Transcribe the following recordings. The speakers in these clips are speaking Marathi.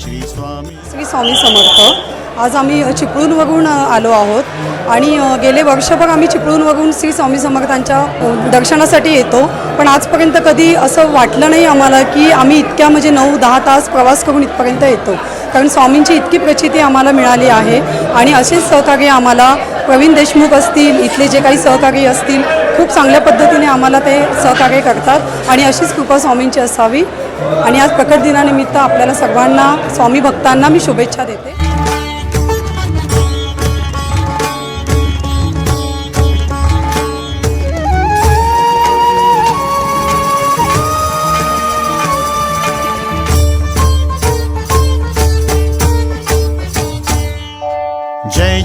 श्री स्वामी. श्री स्वामी समर्थ. आज आम्ही चिपळूणवरून आलो आहोत. आणि गेले वर्षभर आम्ही चिपळूणवरून श्री स्वामी समर्थांच्या दर्शनासाठी येतो. पण आजपर्यंत कधी असं वाटलं नाही आम्हाला की आम्ही इतक्या म्हणजे नऊ दहा तास प्रवास करून इथपर्यंत येतो. कारण स्वामींची इतकी प्रचिती आम्हाला मिळाली आहे. आणि असेच सहकार्य आम्हाला प्रवीण देशमुख असतील इथले जे काही सहकारी असतील खूप चांगल्या पद्धतीने आम्हाला ते सहकार्य करतात आणि अशीच कृपा स्वामींची असावी. आणि आज प्रकट दिनानिमित्त आपल्याला सर्वांना स्वामी भक्तांना मी शुभेच्छा देते.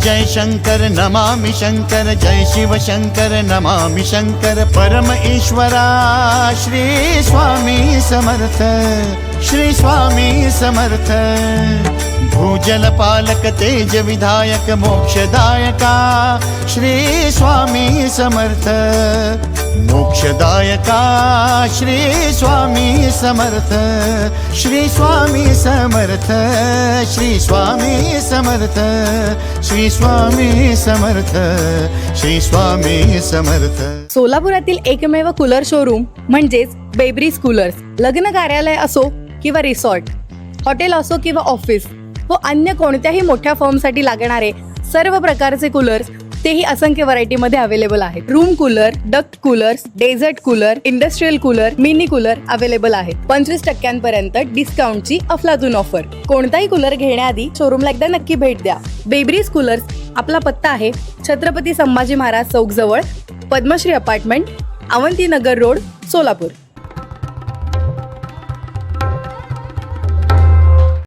जय शंकर नमामि शंकर जय शिव शंकर नमामि शंकर परम ईश्वरा श्री स्वामी समर्थ। श्री स्वामी समर्थ. भूजल पालक तेज विधायक मोक्षदायका. श्री स्वामी समर्थ. मोक्षदायका. श्री स्वामी समर्थ. श्री स्वामी समर्थ. श्री स्वामी समर्थ. श्री स्वामी समर्थ. श्री स्वामी समर्थ. सोलापुरातील एकमेव कूलर शोरूम म्हणजेच बेब्रीज कूलर्स लग्न कार्यालय असो किंवा रिसॉर्ट हॉटेल असो किंवा ऑफिस व अन्य कोणत्याही मोठ्या फर्मसाठी लागणारे सर्व प्रकारचे कूलर्स तेही असंख्य व्हरायटीमध्ये अवेलेबल आहेत. Room cooler duct coolers desert cooler industrial cooler mini cooler available आहेत. पंचवीस टक्क्यांपर्यंत डिस्काउंटची अफलातून ऑफर. कोणताही कूलर घेण्याआधी शोरूमला एकदा नक्की भेट द्या. बेब्रीज कूलर्स आपला पत्ता आहे छत्रपती संभाजी महाराज चौक जवळ पद्मश्री अपार्टमेंट अवंतीनगर रोड सोलापूर.